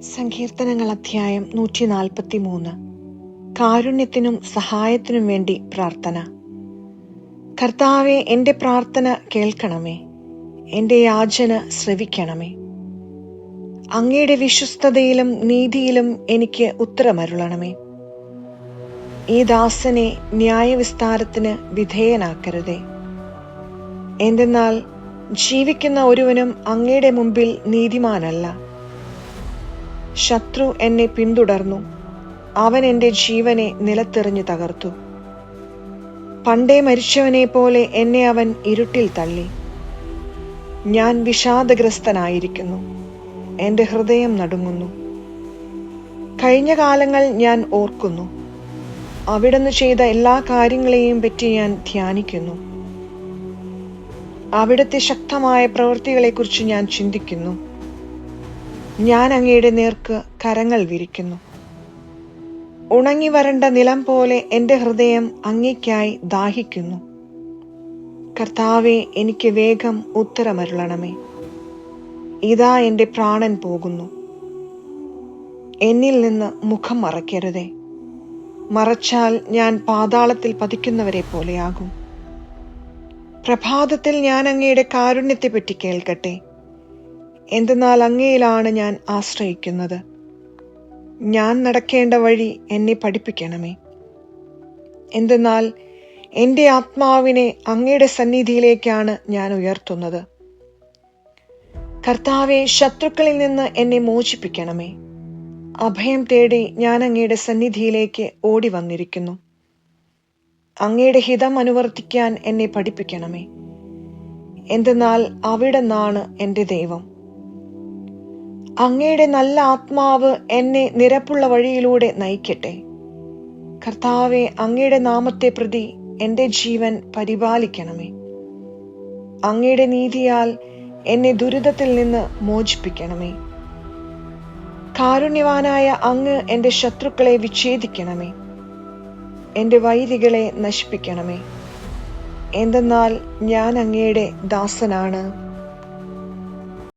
സങ്കീർത്തനങ്ങൾ അധ്യായം നൂറ്റി നാൽപ്പത്തി മൂന്ന് കാരുണ്യത്തിനും സഹായത്തിനും വേണ്ടി പ്രാർത്ഥന. കർത്താവെ എന്റെ പ്രാർത്ഥന കേൾക്കണമേ. എന്റെ യാചന ശ്രവിക്കണമേ. അങ്ങയുടെ വിശ്വസ്തതയിലും നീതിയിലും എനിക്ക് ഉത്തരമരുളണമേ. ഈ ദാസനെ ന്യായവിസ്താരത്തിന് വിധേയനാക്കരുതേ. എന്തെന്നാൽ ജീവിക്കുന്ന ഒരുവനും അങ്ങയുടെ മുമ്പിൽ നീതിമാനല്ല. ശത്രു എന്നെ പിന്തുടർന്നു. അവൻ എന്റെ ജീവനെ നിലത്തെറിഞ്ഞു തകർത്തു. പണ്ടേ മരിച്ചവനെ പോലെ എന്നെ അവൻ ഇരുട്ടിൽ തള്ളി. ഞാൻ വിഷാദഗ്രസ്തനായിരിക്കുന്നു. എന്റെ ഹൃദയം നടുങ്ങുന്നു. കഴിഞ്ഞ കാലങ്ങൾ ഞാൻ ഓർക്കുന്നു. അവിടുന്ന് ചെയ്ത എല്ലാ കാര്യങ്ങളെയും പറ്റി ഞാൻ ധ്യാനിക്കുന്നു. അവിടുത്തെ ശക്തമായ പ്രവൃത്തികളെക്കുറിച്ച് ഞാൻ ചിന്തിക്കുന്നു. ഞാൻ അങ്ങയുടെ നേർക്ക് കരങ്ങൾ വിരിക്കുന്നു. ഉണങ്ങി വരണ്ട നിലം പോലെ എന്റെ ഹൃദയം അങ്ങയ്ക്കായി ദാഹിക്കുന്നു. കർത്താവെ എനിക്ക് വേഗം ഉത്തരമരുളണമേ. ഇതാ എന്റെ പ്രാണൻ പോകുന്നു. എന്നിൽ നിന്ന് മുഖം മറയ്ക്കരുതേ. മറച്ചാൽ ഞാൻ പാതാളത്തിൽ പതിക്കുന്നവരെ പോലെയാകും. പ്രഭാതത്തിൽ ഞാൻ അങ്ങയുടെ കാരുണ്യത്തെപ്പറ്റി കേൾക്കട്ടെ. എന്തെന്നാൽ അങ്ങയിലാണ് ഞാൻ ആശ്രയിക്കുന്നത്. ഞാൻ നടക്കേണ്ട വഴി എന്നെ പഠിപ്പിക്കണമേ. എന്തെന്നാൽ എന്റെ ആത്മാവിനെ അങ്ങയുടെ സന്നിധിയിലേക്കാണ് ഞാൻ ഉയർത്തുന്നത്. കർത്താവെ ശത്രുക്കളിൽ നിന്ന് എന്നെ മോചിപ്പിക്കണമേ. അഭയം തേടി ഞാൻ അങ്ങയുടെ സന്നിധിയിലേക്ക് ഓടി വന്നിരിക്കുന്നു അങ്ങയുടെ ഹിതം അനുവർത്തിക്കാൻ എന്നെ പഠിപ്പിക്കണമേ. എന്തെന്നാൽ അവിടെ നിന്നാണ് എന്റെ ദൈവം. അങ്ങയുടെ നല്ല ആത്മാവ് എന്നെ നിരപ്പുള്ള വഴിയിലൂടെ നയിക്കട്ടെ. കർത്താവെ അങ്ങയുടെ നാമത്തെ പ്രതി എന്റെ ജീവൻ പരിപാലിക്കണമേ. അങ്ങയുടെ നീതിയാൽ എന്നെ ദുരിതത്തിൽ നിന്ന് മോചിപ്പിക്കണമേ. കാരുണ്യവാനായ അങ്ങ് എന്റെ ശത്രുക്കളെ വിച്ഛേദിക്കണമേ. എന്റെ വൈരികളെ നശിപ്പിക്കണമേ. എന്തെന്നാൽ ഞാൻ അങ്ങയുടെ ദാസനാണ്.